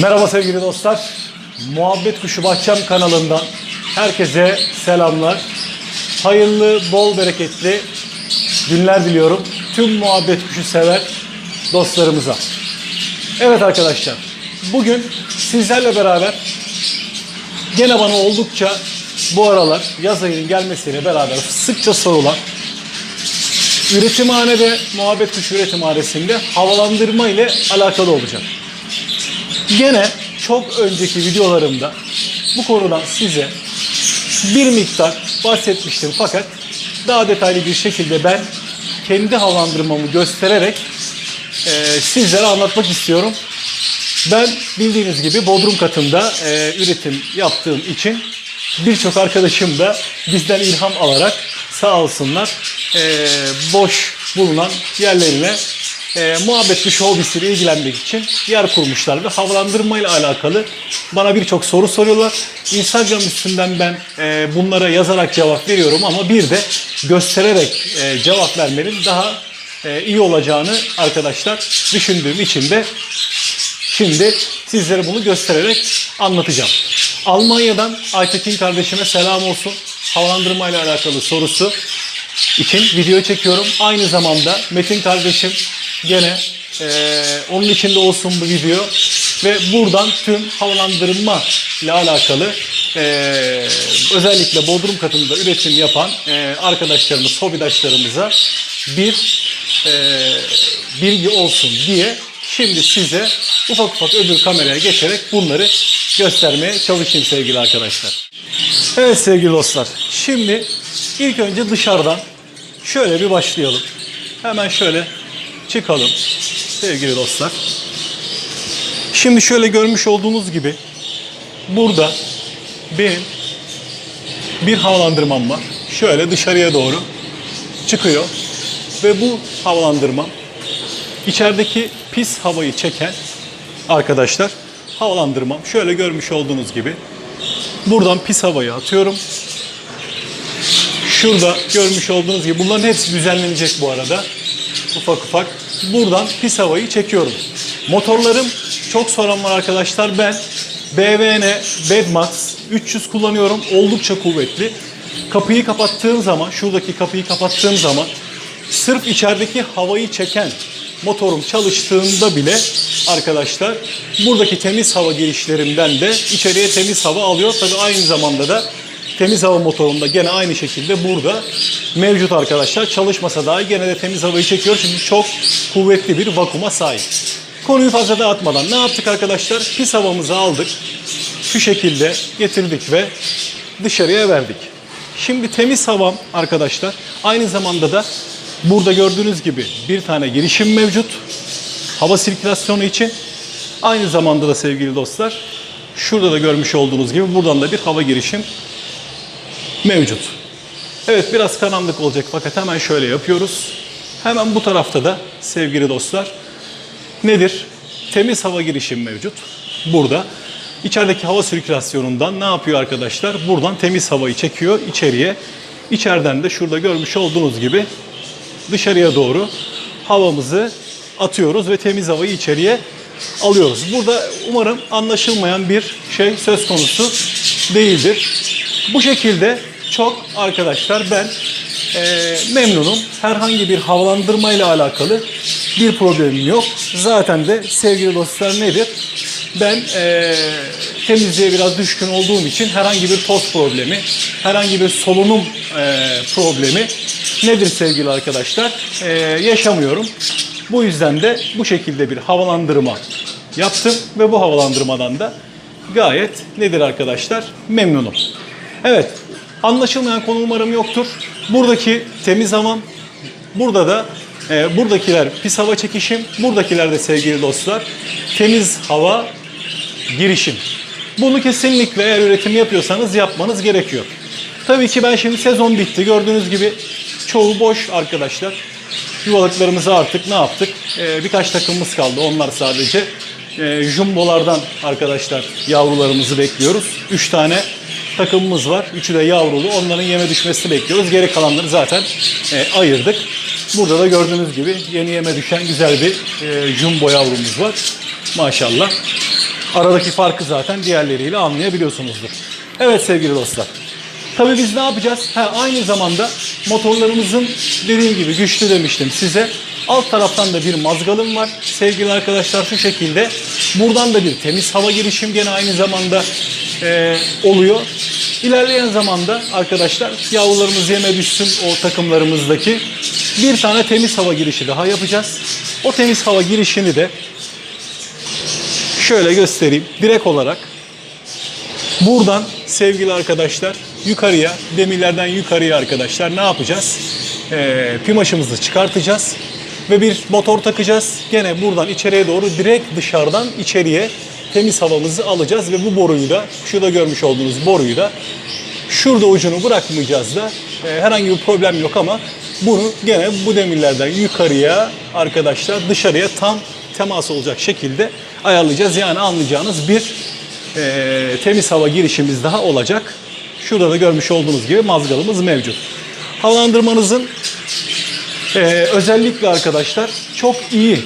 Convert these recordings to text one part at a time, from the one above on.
Merhaba sevgili dostlar. Muhabbet Kuşu Bahçem kanalından herkese selamlar. Hayırlı, bol bereketli günler diliyorum. Tüm muhabbet kuşu sever dostlarımıza. Evet arkadaşlar, bugün sizlerle beraber gene bana oldukça bu aralar yaz ayının gelmesiyle beraber sıkça sorulan üretimhane ve muhabbet kuşu üretimhanesinde havalandırma ile alakalı olacak. Gene çok önceki videolarımda bu konudan size bir miktar bahsetmiştim fakat daha detaylı bir şekilde ben kendi havalandırmamı göstererek e, sizlere anlatmak istiyorum. Ben bildiğiniz gibi Bodrum katında e, üretim yaptığım için birçok arkadaşım da bizden ilham alarak sağ olsunlar e, boş bulunan yerlerine e, muhabbet kuşu hobisiyle ilgilenmek için yer kurmuşlar ve havalandırma ile alakalı bana birçok soru soruyorlar. Instagram üstünden ben e, bunlara yazarak cevap veriyorum ama bir de göstererek e, cevap vermenin daha e, iyi olacağını arkadaşlar düşündüğüm için de Şimdi sizlere bunu göstererek anlatacağım. Almanya'dan Aytekin kardeşime selam olsun. Havalandırma ile alakalı sorusu için video çekiyorum. Aynı zamanda Metin kardeşim gene eee, onun içinde olsun bu video. Ve buradan tüm havalandırma ile alakalı eee, özellikle Bodrum katında üretim yapan eee, arkadaşlarımız, hobidaşlarımıza bir eee, bilgi olsun diye Şimdi size ufak ufak öbür kameraya geçerek bunları göstermeye çalışayım sevgili arkadaşlar. Evet sevgili dostlar. Şimdi ilk önce dışarıdan şöyle bir başlayalım. Hemen şöyle çıkalım sevgili dostlar. Şimdi şöyle görmüş olduğunuz gibi burada benim bir havalandırmam var. Şöyle dışarıya doğru çıkıyor. Ve bu havalandırmam İçerideki pis havayı çeken arkadaşlar havalandırmam. Şöyle görmüş olduğunuz gibi buradan pis havayı atıyorum. Şurada görmüş olduğunuz gibi bunların hepsi düzenlenecek bu arada. Ufak ufak. Buradan pis havayı çekiyorum. Motorlarım çok soran var arkadaşlar. Ben BVN Bedmax 300 kullanıyorum. Oldukça kuvvetli. Kapıyı kapattığım zaman, şuradaki kapıyı kapattığım zaman sırf içerideki havayı çeken motorum çalıştığında bile arkadaşlar buradaki temiz hava girişlerimden de içeriye temiz hava alıyor. Tabii aynı zamanda da temiz hava motorumda gene aynı şekilde burada mevcut arkadaşlar. Çalışmasa dahi gene de temiz havayı çekiyor. Çünkü çok kuvvetli bir vakuma sahip. Konuyu fazla dağıtmadan ne yaptık arkadaşlar? Pis havamızı aldık. Şu şekilde getirdik ve dışarıya verdik. Şimdi temiz havam arkadaşlar aynı zamanda da Burada gördüğünüz gibi bir tane girişim mevcut. Hava sirkülasyonu için. Aynı zamanda da sevgili dostlar şurada da görmüş olduğunuz gibi buradan da bir hava girişim mevcut. Evet biraz karanlık olacak fakat hemen şöyle yapıyoruz. Hemen bu tarafta da sevgili dostlar nedir? Temiz hava girişim mevcut. Burada. İçerideki hava sirkülasyonundan ne yapıyor arkadaşlar? Buradan temiz havayı çekiyor içeriye. İçeriden de şurada görmüş olduğunuz gibi dışarıya doğru havamızı atıyoruz ve temiz havayı içeriye alıyoruz. Burada umarım anlaşılmayan bir şey söz konusu değildir. Bu şekilde çok arkadaşlar ben e, memnunum. Herhangi bir havalandırma ile alakalı bir problemim yok. Zaten de sevgili dostlar nedir? Ben e, temizliğe biraz düşkün olduğum için herhangi bir toz problemi, herhangi bir solunum e, problemi nedir sevgili arkadaşlar? E, yaşamıyorum. Bu yüzden de bu şekilde bir havalandırma yaptım ve bu havalandırmadan da gayet nedir arkadaşlar? Memnunum. Evet, anlaşılmayan konu umarım yoktur. Buradaki temiz havam, burada da e, buradakiler pis hava çekişim, buradakiler de sevgili dostlar temiz hava girişim. Bunu kesinlikle eğer üretim yapıyorsanız yapmanız gerekiyor. Tabii ki ben şimdi sezon bitti. Gördüğünüz gibi çoğu boş arkadaşlar. Yuvalıklarımızı artık ne yaptık? Ee, birkaç takımımız kaldı. Onlar sadece e, jumbolardan arkadaşlar yavrularımızı bekliyoruz. 3 tane takımımız var. Üçü de yavrulu. Onların yeme düşmesini bekliyoruz. Geri kalanları zaten e, ayırdık. Burada da gördüğünüz gibi yeni yeme düşen güzel bir e, jumbo yavrumuz var. Maşallah. Aradaki farkı zaten diğerleriyle anlayabiliyorsunuzdur. Evet sevgili dostlar. Tabii biz ne yapacağız? Ha, aynı zamanda motorlarımızın dediğim gibi güçlü demiştim size. Alt taraftan da bir mazgalım var. Sevgili arkadaşlar şu şekilde. Buradan da bir temiz hava girişim gene aynı zamanda e, oluyor. İlerleyen zamanda arkadaşlar yavrularımız yeme düşsün o takımlarımızdaki bir tane temiz hava girişi daha yapacağız. O temiz hava girişini de şöyle göstereyim. Direkt olarak buradan sevgili arkadaşlar yukarıya demirlerden yukarıya arkadaşlar ne yapacağız? Ee, pimaşımızı çıkartacağız ve bir motor takacağız. Gene buradan içeriye doğru direkt dışarıdan içeriye temiz havamızı alacağız ve bu boruyu da şurada görmüş olduğunuz boruyu da şurada ucunu bırakmayacağız da e, herhangi bir problem yok ama bunu gene bu demirlerden yukarıya arkadaşlar dışarıya tam temas olacak şekilde ayarlayacağız. Yani anlayacağınız bir e, temiz hava girişimiz daha olacak. Şurada da görmüş olduğunuz gibi mazgalımız mevcut. Havalandırmanızın e, özellikle arkadaşlar çok iyi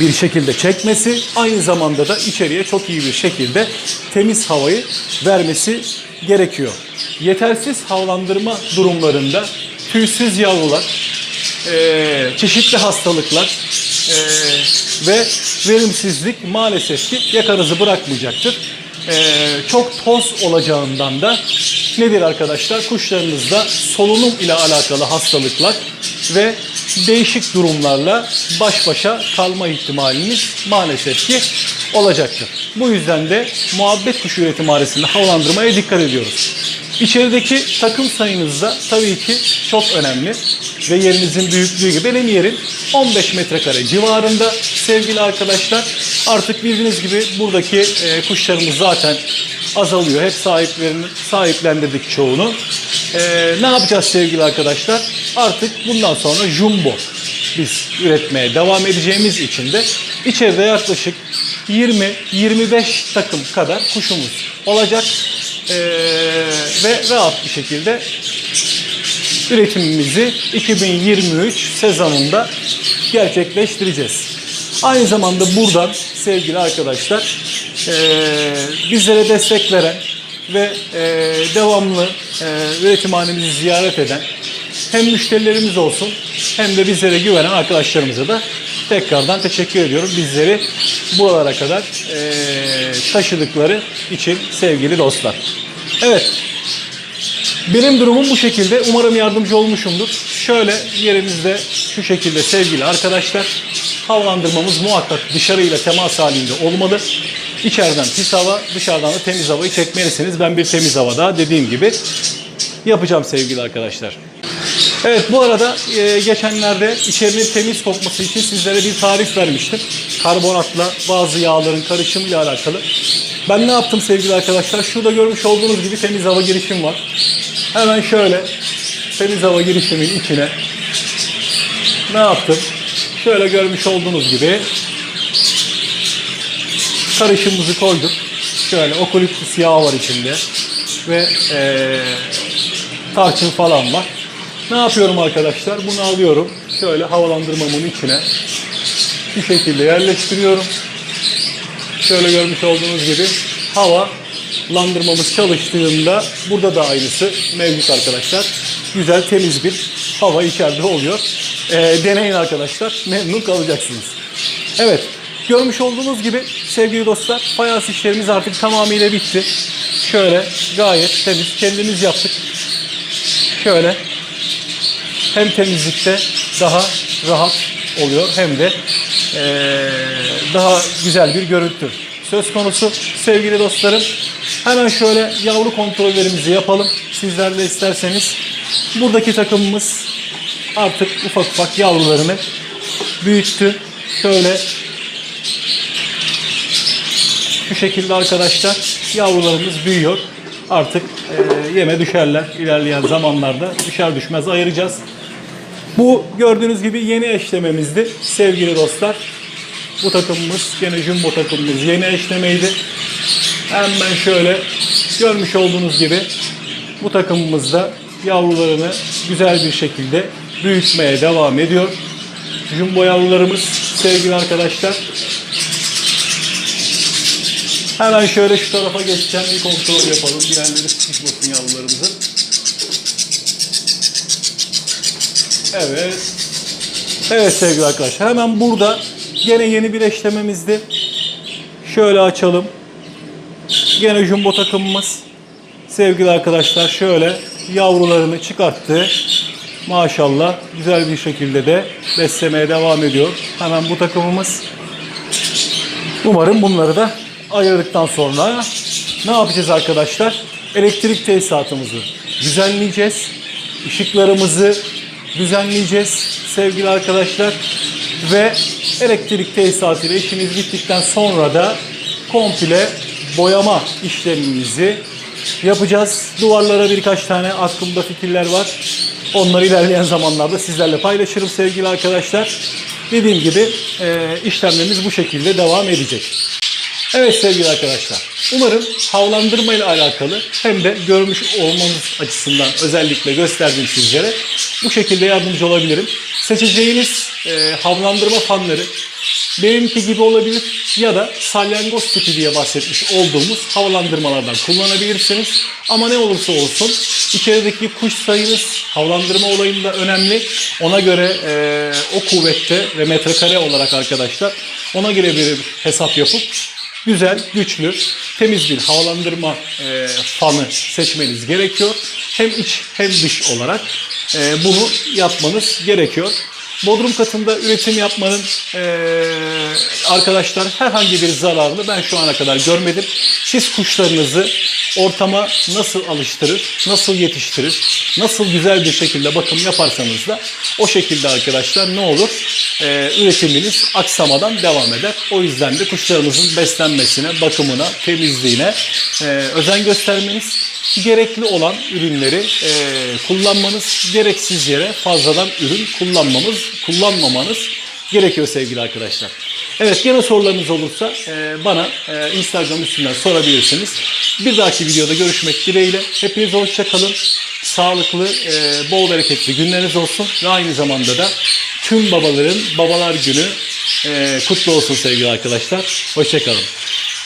bir şekilde çekmesi, aynı zamanda da içeriye çok iyi bir şekilde temiz havayı vermesi gerekiyor. Yetersiz havalandırma durumlarında tüysüz yavrular, e, çeşitli hastalıklar e, ve verimsizlik maalesef ki yakanızı bırakmayacaktır. E, çok toz olacağından da nedir arkadaşlar? Kuşlarınızda solunum ile alakalı hastalıklar ve değişik durumlarla baş başa kalma ihtimaliniz maalesef ki olacaktır. Bu yüzden de muhabbet kuşu üretimhanesinde havalandırmaya dikkat ediyoruz. İçerideki takım sayınız da tabii ki çok önemli ve yerinizin büyüklüğü gibi benim yerim 15 metrekare civarında sevgili arkadaşlar. Artık bildiğiniz gibi buradaki e, kuşlarımız zaten azalıyor. Hep sahiplerini sahiplendirdik çoğunu. E, ne yapacağız sevgili arkadaşlar? Artık bundan sonra jumbo biz üretmeye devam edeceğimiz için de içeride yaklaşık 20-25 takım kadar kuşumuz olacak. Ee, ve rahat bir şekilde üretimimizi 2023 sezonunda gerçekleştireceğiz. Aynı zamanda buradan sevgili arkadaşlar e, bizlere destek veren ve e, devamlı e, üretimhanemizi ziyaret eden hem müşterilerimiz olsun hem de bizlere güvenen arkadaşlarımıza da tekrardan teşekkür ediyorum. Bizleri buralara kadar e, taşıdıkları için sevgili dostlar. Evet. Benim durumum bu şekilde. Umarım yardımcı olmuşumdur. Şöyle yerimizde şu şekilde sevgili arkadaşlar. Havalandırmamız muhakkak dışarıyla temas halinde olmalı. İçeriden pis hava, dışarıdan da temiz havayı çekmelisiniz. Ben bir temiz havada dediğim gibi yapacağım sevgili arkadaşlar. Evet bu arada e, geçenlerde içerinin temiz kokması için sizlere bir tarif vermiştim. Karbonatla bazı yağların karışımıyla alakalı. Ben ne yaptım sevgili arkadaşlar? Şurada görmüş olduğunuz gibi temiz hava girişim var. Hemen şöyle temiz hava girişimin içine ne yaptım? Şöyle görmüş olduğunuz gibi karışımımızı koyduk. Şöyle okaliptüs yağı var içinde ve e, tarçın falan var. Ne yapıyorum arkadaşlar? Bunu alıyorum. Şöyle havalandırmamın içine şu şekilde yerleştiriyorum. Şöyle görmüş olduğunuz gibi havalandırmamız çalıştığında burada da aynısı mevcut arkadaşlar. Güzel temiz bir hava içeride oluyor. Ee, deneyin arkadaşlar. Memnun kalacaksınız. Evet. Görmüş olduğunuz gibi sevgili dostlar fayans işlerimiz artık tamamıyla bitti. Şöyle gayet temiz kendimiz yaptık. Şöyle hem temizlikte daha rahat oluyor hem de eee, daha güzel bir görüntü söz konusu. Sevgili dostlarım hemen şöyle yavru kontrollerimizi yapalım. Sizler de isterseniz buradaki takımımız artık ufak ufak yavrularını büyüttü. Şöyle şu şekilde arkadaşlar yavrularımız büyüyor. Artık e, yeme düşerler. İlerleyen zamanlarda düşer düşmez ayıracağız. Bu gördüğünüz gibi yeni eşlememizdi sevgili dostlar. Bu takımımız gene jumbo takımımız yeni eşlemeydi. Hemen şöyle görmüş olduğunuz gibi bu takımımız da yavrularını güzel bir şekilde büyütmeye devam ediyor. Jumbo yavrularımız sevgili arkadaşlar Hemen şöyle şu tarafa geçeceğim. Bir kontrol yapalım. Diğerleri sıkışmasın yavrularımızın. Evet. Evet sevgili arkadaşlar. Hemen burada gene yeni bir eşlememizdi. Şöyle açalım. Gene jumbo takımımız. Sevgili arkadaşlar şöyle yavrularını çıkarttı. Maşallah güzel bir şekilde de beslemeye devam ediyor. Hemen bu takımımız. Umarım bunları da ayırdıktan sonra ne yapacağız arkadaşlar? Elektrik tesisatımızı düzenleyeceğiz. Işıklarımızı düzenleyeceğiz sevgili arkadaşlar. Ve elektrik tesisatıyla işimiz bittikten sonra da komple boyama işlemimizi yapacağız. Duvarlara birkaç tane aklımda fikirler var. Onları ilerleyen zamanlarda sizlerle paylaşırım sevgili arkadaşlar. Dediğim gibi e, işlemlerimiz bu şekilde devam edecek. Evet sevgili arkadaşlar. Umarım havlandırma ile alakalı hem de görmüş olmanız açısından özellikle gösterdim sizlere. Bu şekilde yardımcı olabilirim. Seçeceğiniz e, havlandırma fanları benimki gibi olabilir ya da salyangoz tipi diye bahsetmiş olduğumuz havalandırmalardan kullanabilirsiniz. Ama ne olursa olsun içerideki kuş sayınız havalandırma olayında önemli. Ona göre e, o kuvvette ve metrekare olarak arkadaşlar ona göre bir hesap yapıp güzel, güçlü, temiz bir havalandırma e, fanı seçmeniz gerekiyor. Hem iç hem dış olarak e, bunu yapmanız gerekiyor. Bodrum katında üretim yapmanın e, arkadaşlar herhangi bir zararını ben şu ana kadar görmedim. Siz kuşlarınızı ortama nasıl alıştırır, nasıl yetiştirir, nasıl güzel bir şekilde bakım yaparsanız da o şekilde arkadaşlar ne olur? E, üretiminiz aksamadan devam eder. O yüzden de kuşlarınızın beslenmesine, bakımına, temizliğine e, özen göstermeniz gerekli olan ürünleri e, kullanmanız, gereksiz yere fazladan ürün kullanmamız, kullanmamanız gerekiyor sevgili arkadaşlar. Evet gene sorularınız olursa e, bana e, Instagram üstünden sorabilirsiniz. Bir dahaki videoda görüşmek dileğiyle. Hepinize hoşça kalın. Sağlıklı, e, bol bereketli günleriniz olsun. Ve aynı zamanda da tüm babaların babalar günü e, kutlu olsun sevgili arkadaşlar. Hoşça kalın.